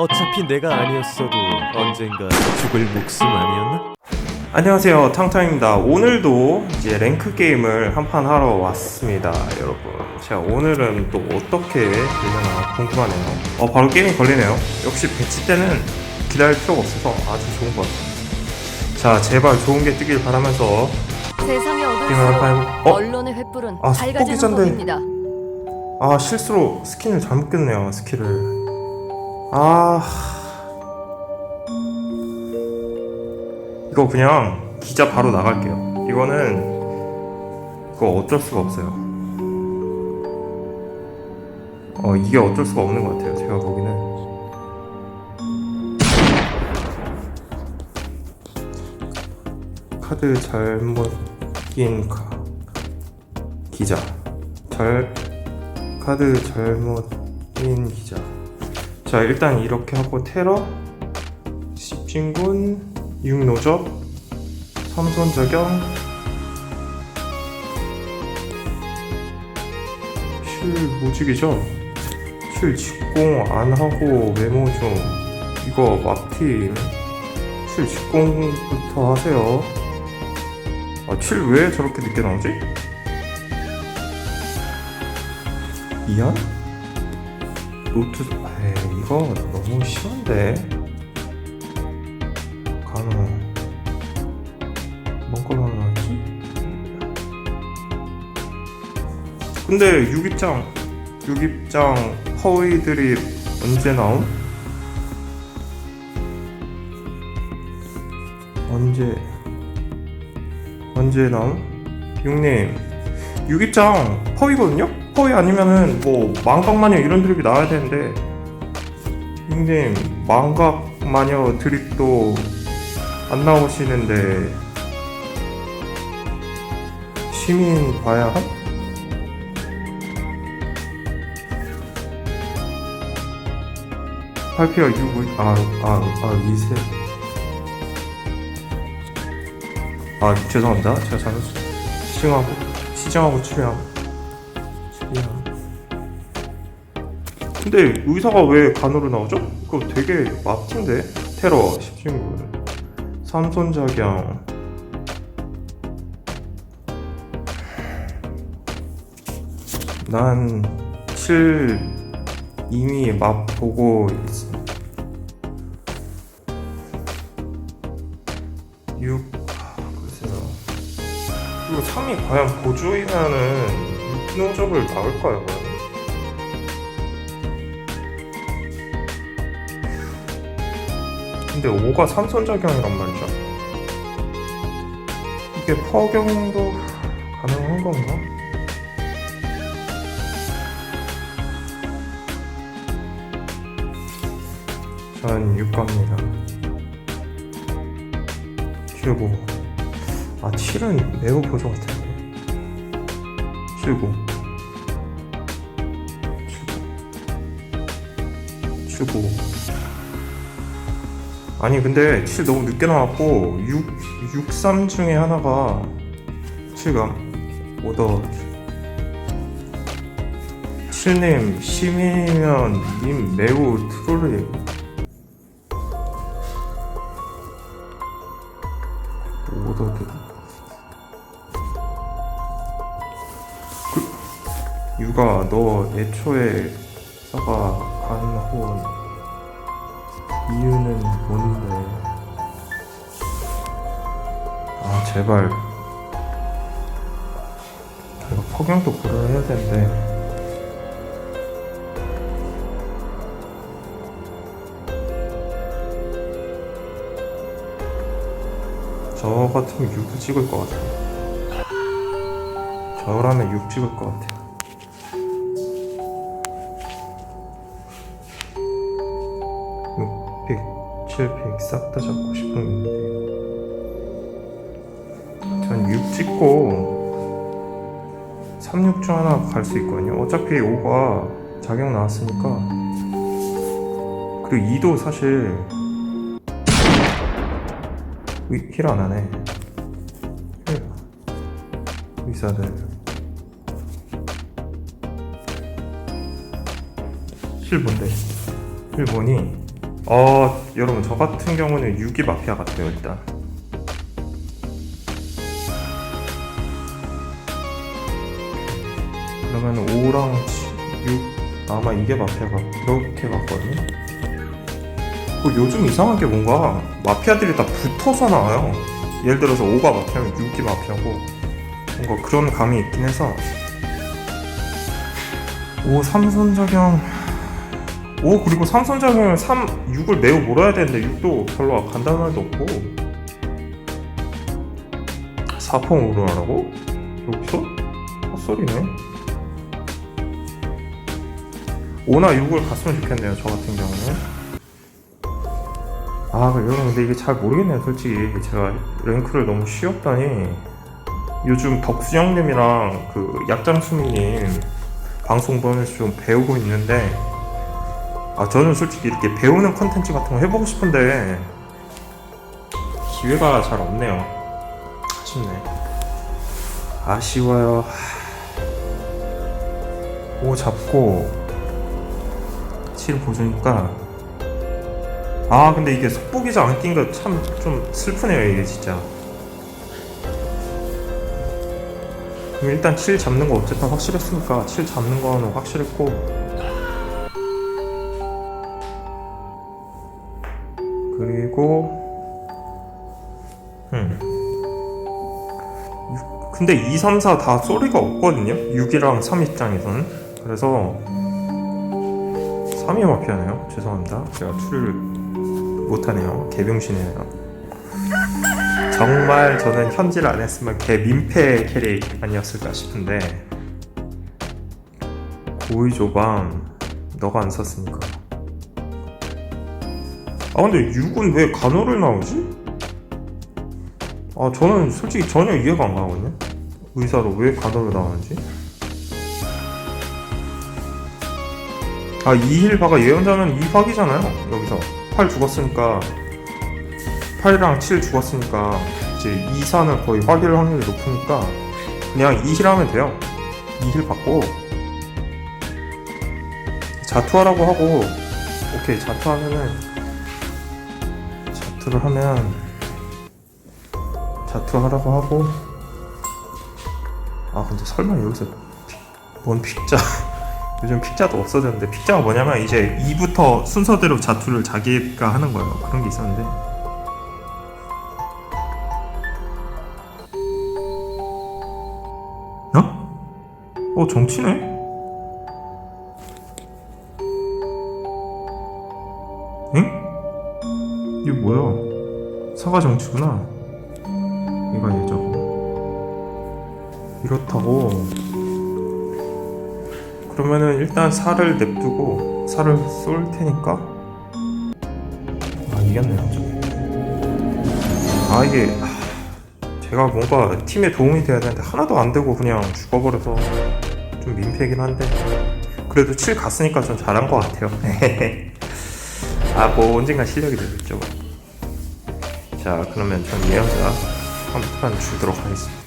어차피 내가 아니었어도 언젠가 죽을 목숨 아니었나? 안녕하세요 탕탕입니다 오늘도 이제 랭크 게임을 한판 하러 왔습니다 여러분 제가 오늘은 또 어떻게 되려나 궁금하네요 어 바로 게임 걸리네요 역시 배치 때는 기다릴 필요가 없어서 아주 좋은 것 같아요 자 제발 좋은 게 뜨길 바라면서 세상에 게임을 한판 해보 어? 언론의 횃불은 아, 밝아지는 속보기 전데. 법입니다. 아 실수로 스킨을 잘못 꼈네요 스킬을 아. 이거 그냥 기자 바로 나갈게요. 이거는 이거 어쩔 수가 없어요. 어 이게 어쩔 수가 없는 것 같아요 제가 보기는. 카드 잘못 낀 카, 기자. 잘 카드 잘못인 기자. 자 일단 이렇게 하고 테러, 십진군, 육노접, 삼손저경, 실 무직이죠. 실 직공 안 하고 메모 좀. 이거 막팀 실 직공부터 하세요. 아, 칠왜 저렇게 늦게 나오지? 이안? 노트 에이 이거 너무 심한데 간호 뭔 걸로 나왔지? 근데 유기장 유기장 허위들이 언제 나옴? 언제 언제 나옴? 육님 유기장 퍼이거든요? 퍼이 아니면은 뭐 망각마녀 이런 드립이 나와야 되는데 형님 망각 마녀 드립도 안 나오시는데 시민 봐야 함? 팔피어 유구 아아아 위세 아 죄송합니다. 제가 잘못했어 시정하고 시정하고 추리하고 근데 의사가 왜 간으로 나오죠? 그거 되게 맞던데 테러 십신군 삼손작용 난7 이미 맛보고 있어 6 글쎄요 그리고 3이 과연 보조이면은 6노적을 나올까요? 근데 5가 삼손작용이란 말이죠. 이게 퍼경도 가능한 건가? 전 6갑니다. 큐고. 아, 7은 매우 보조 같은데. 큐고. 큐고. 큐고. 아니 근데 7 너무 늦게 나왔고 6, 6, 3 중에 하나가 7감 오더. 7님 심이면 님 매우 트롤이에요 오더 그 유가 너 애초에 써가 간혼 이유는 뭔데? 아 제발. 이거 폭염도 고려해야 되는데. 저 같으면 6 찍을 것 같아요 저라면 6 찍을 것 같아요 7픽 싹다 잡고 싶은 건데. 전 6 찍고 3, 6중 하나 갈 수 있거든요. 어차피 5가 자격 나왔으니까. 그리고 2도 사실 힐 안 하네. 힐. 의사들. 실 뭔데? 실 뭐니? 어 여러분 저 같은 경우는 6이 마피아 같아요 일단. 그러면 5랑 6 아마 이게 마피아가 이렇게 갔거든요? 그 요즘 이상한 게 뭔가 마피아들이 다 붙어서 나와요. 예를 들어서 5가 마피아면 6이 마피아고 뭔가 그런 감이 있긴 해서. 5 삼선작용 5 그리고 삼선작용을 3, 6을 매우 몰아야 되는데 6도 별로 간단한 말도 없고. 4펑으로 하라고? 여기서? 헛소리네. 5나 6을 갔으면 좋겠네요 저 같은 경우는. 아 여러분 근데 이게 잘 모르겠네요 솔직히. 제가 랭크를 너무 쉬었더니. 요즘 덕수 형님이랑 그 약장수미님 방송 보면서 좀 배우고 있는데 아 저는 솔직히 이렇게 배우는 컨텐츠 같은 거 해보고 싶은데 기회가 잘 없네요. 아쉽네. 아쉬워요. 오 잡고. 7 보여주니까. 아 근데 이게 속보기자 안 낀 거 참 좀 슬프네요 이게 진짜. 일단 7 잡는 거 어쨌든 확실했으니까 7 잡는 거는 확실했고 그리고 음. 육- 근데 2, 3, 4 다 소리가 없거든요? 6이랑 3 입장에서는. 그래서 3이 마피아네요. 죄송합니다. 제가 추리를 못하네요. 개병신이에요. 정말 저는 현질 안 했으면 개 민폐 캐릭 아니었을까 싶은데 고의 조방 너가 안 썼으니까 아 근데 6은 왜 간호를 나오지? 아 저는 솔직히 전혀 이해가 안 가거든요. 의사로 왜 간호를 나오는지. 아 2힐바가 예언자는 2박이잖아요. 여기서 8 죽었으니까. 8이랑 7 죽었으니까 이제 2, 4는 거의 확일 확률이 높으니까 그냥 2힐 하면 돼요. 2힐 받고. 자투하라고 하고 오케이 자투하면은 자투를 하면 자투하라고 하고 아 근데 설마 여기서 피- 뭔 픽자 요즘 픽자도 없어졌는데 픽자가 뭐냐면 이제 2부터 순서대로 자투를 자기가 하는 거예요 그런 게 있었는데 어? 어 정치네? 사과 정치구나. 이거 예저고. 이렇다고. 그러면은 일단 살을 냅두고 살을 쏠 테니까. 아 이겼네요. 좀. 아 이게 하, 제가 뭔가 팀에 도움이 돼야 되는데 하나도 안 되고 그냥 죽어버려서 좀 민폐긴 한데 그래도 7 갔으니까 좀 잘한 것 같아요. 아 뭐 언젠가 실력이 되겠죠. 자 그러면 전 예언자 한판 주도록 하겠습니다.